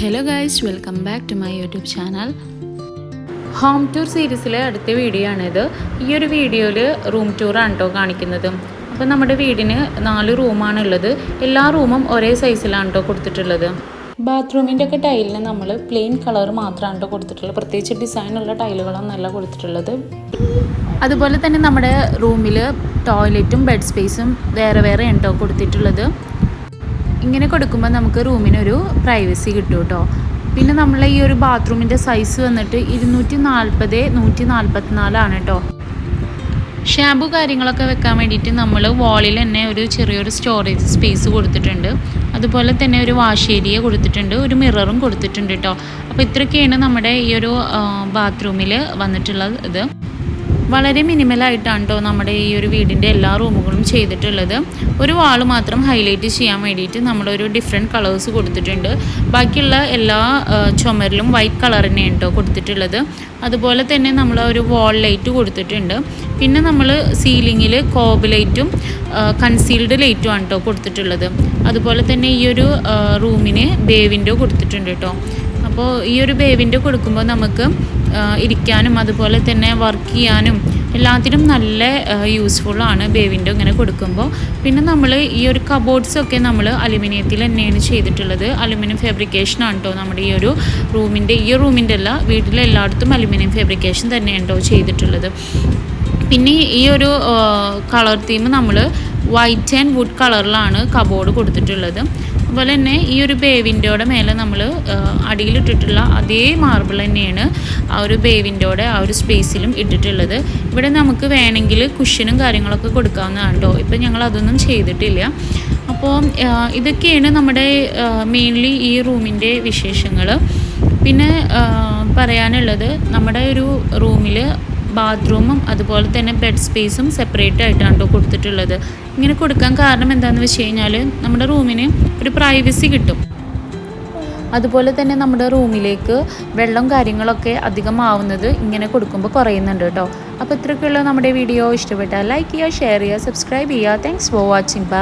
Hello guys welcome back to my YouTube channel home tour സീരീസിലെ അടുത്ത video ആണിത്. ഈ ഒരു വീഡിയോയിൽ റൂം ടൂറാണ് കേട്ടോ കാണിക്കുന്നത്. അപ്പോൾ നമ്മുടെ വീടിന് നാല് റൂമാണ് ഉള്ളത്. എല്ലാ റൂമും ഒരേ സൈസിലാണ് കേട്ടോ കൊടുത്തിട്ടുള്ളത്. ബാത്റൂമിന്റെ ഒക്കെ ടൈലിന് നമ്മൾ പ്ലെയിൻ കളർ മാത്രമാണ് കേട്ടോ കൊടുത്തിട്ടുള്ളത്. പ്രത്യേകിച്ച് ഡിസൈനുള്ള ടൈലുകളൊന്നല്ല കൊടുത്തിട്ടുള്ളത്. അതുപോലെ തന്നെ നമ്മുടെ റൂമിൽ ടോയ്ലറ്റും ബെഡ് സ്പേസും വേറെ വേറെ ഉണ്ടോ കൊടുത്തിട്ടുള്ളത്. ഇങ്ങനെ കൊടുക്കുമ്പോൾ നമുക്ക് റൂമിനൊരു പ്രൈവസി കിട്ടും കേട്ടോ പിന്നെ നമ്മളെ ഈ ഒരു ബാത്റൂമിന്റെ സൈസ് വന്നിട്ട് ഇരുന്നൂറ്റി നാൽപ്പത് നൂറ്റി നാൽപ്പത്തിനാലാണ് കേട്ടോ ഷാമ്പു കാര്യങ്ങളൊക്കെ വെക്കാൻ വേണ്ടിയിട്ട് നമ്മൾ വാളിൽ തന്നെ ഒരു ചെറിയൊരു സ്റ്റോറേജ് സ്പേസ് കൊടുത്തിട്ടുണ്ട്. അതുപോലെ തന്നെ ഒരു വാഷ് ഏരിയ കൊടുത്തിട്ടുണ്ട് ഒരു മിററും കൊടുത്തിട്ടുണ്ട് കേട്ടോ അപ്പോൾ ഇത്രയൊക്കെയാണ് നമ്മുടെ ഈ ഒരു ബാത്റൂമിൽ വന്നിട്ടുള്ളത് ഇത്. വളരെ മിനിമലായിട്ടാണ് കേട്ടോ നമ്മുടെ ഈ ഒരു വീടിന്റെ എല്ലാ റൂമുകളും ചെയ്തിട്ടുള്ളത്. ഒരു വാൾ മാത്രം ഹൈലൈറ്റ് ചെയ്യാൻ വേണ്ടിയിട്ട് നമ്മളൊരു ഡിഫറെന്റ് കളേഴ്സ് കൊടുത്തിട്ടുണ്ട്. ബാക്കിയുള്ള എല്ലാ ചുമരിലും വൈറ്റ് കളർ തന്നെയാണ് കേട്ടോ കൊടുത്തിട്ടുള്ളത്. അതുപോലെ തന്നെ നമ്മൾ ഒരു വാൾ ലൈറ്റ് കൊടുത്തിട്ടുണ്ട്. പിന്നെ നമ്മൾ സീലിങ്ങിൽ കോബ് ലൈറ്റും കൺസീൽഡ് ലൈറ്റും ആണ് കേട്ടോ കൊടുത്തിട്ടുള്ളത്. അതുപോലെ തന്നെ ഈ ഒരു റൂമിന് ബേ വിൻഡോ കൊടുത്തിട്ടുണ്ട് കേട്ടോ അപ്പോൾ ഈ ഒരു ബേ വിൻഡോ കൊടുക്കുമ്പോൾ നമുക്ക് ഇരിക്കാനും അതുപോലെ തന്നെ വർക്ക് ചെയ്യാനും എല്ലാത്തിനും നല്ല യൂസ്ഫുള്ളാണ് ബേവിന്റെ ഇങ്ങനെ കൊടുക്കുമ്പോൾ. പിന്നെ നമ്മൾ ഈ ഒരു കബോർഡ്സൊക്കെ നമ്മൾ അലുമിനിയത്തിൽ തന്നെയാണ് ചെയ്തിട്ടുള്ളത്. അലുമിനിയം ഫാബ്രിക്കേഷനാണ് കേട്ടോ നമ്മുടെ ഈ ഒരു റൂമിന്റെ ഈ റൂമിന്റെ അല്ല വീട്ടിലെ എല്ലായിടത്തും അലുമിനിയം ഫാബ്രിക്കേഷൻ തന്നെയാണ് കേട്ടോ ചെയ്തിട്ടുള്ളത്. പിന്നെ ഈ ഒരു കളർ തീം നമ്മൾ വൈറ്റ് ആൻഡ് വുഡ് കളറിലാണ് കബോർഡ് കൊടുത്തിട്ടുള്ളത്. അതുപോലെ തന്നെ ഈ ഒരു ബേവിന്റെയുടെ മേലെ നമ്മൾ അടിയിലിട്ടിട്ടുള്ള അതേ മാർബിൾ തന്നെയാണ് ആ ഒരു ബേവിന്റെയുടെ ആ ഒരു സ്പേസിലും ഇട്ടിട്ടുള്ളത്. ഇവിടെ നമുക്ക് വേണമെങ്കിൽ കുഷനും കാര്യങ്ങളൊക്കെ കൊടുക്കാവുന്നതാണ് കേട്ടോ. ഇപ്പം ഞങ്ങൾ അതൊന്നും ചെയ്തിട്ടില്ല. അപ്പോൾ ഇതൊക്കെയാണ് നമ്മുടെ മെയിൻലി ഈ റൂമിന്റെ വിശേഷങ്ങൾ. പിന്നെ പറയാനുള്ളത് നമ്മുടെ ഒരു റൂമിൽ ബാത്റൂമും അതുപോലെ തന്നെ ബെഡ് സ്പേസും സെപ്പറേറ്റ് ആയിട്ടാണ് കേട്ടോ കൊടുത്തിട്ടുള്ളത്. ഇങ്ങനെ കൊടുക്കാൻ കാരണം എന്താണെന്ന് വെച്ച് കഴിഞ്ഞാൽ നമ്മുടെ റൂമിന് ഒരു പ്രൈവസി കിട്ടും. അതുപോലെ തന്നെ നമ്മുടെ റൂമിലേക്ക് വെള്ളം കാര്യങ്ങളൊക്കെ അധികം ആവുന്നത് ഇങ്ങനെ കൊടുക്കുമ്പോൾ കുറയുന്നുണ്ട് കേട്ടോ അപ്പോൾ ഇത്രയൊക്കെയുള്ള നമ്മുടെ വീഡിയോ ഇഷ്ടപ്പെട്ടാൽ ലൈക്ക് ചെയ്യുക ഷെയർ ചെയ്യുക സബ്സ്ക്രൈബ് ചെയ്യുക. Thanks for watching bye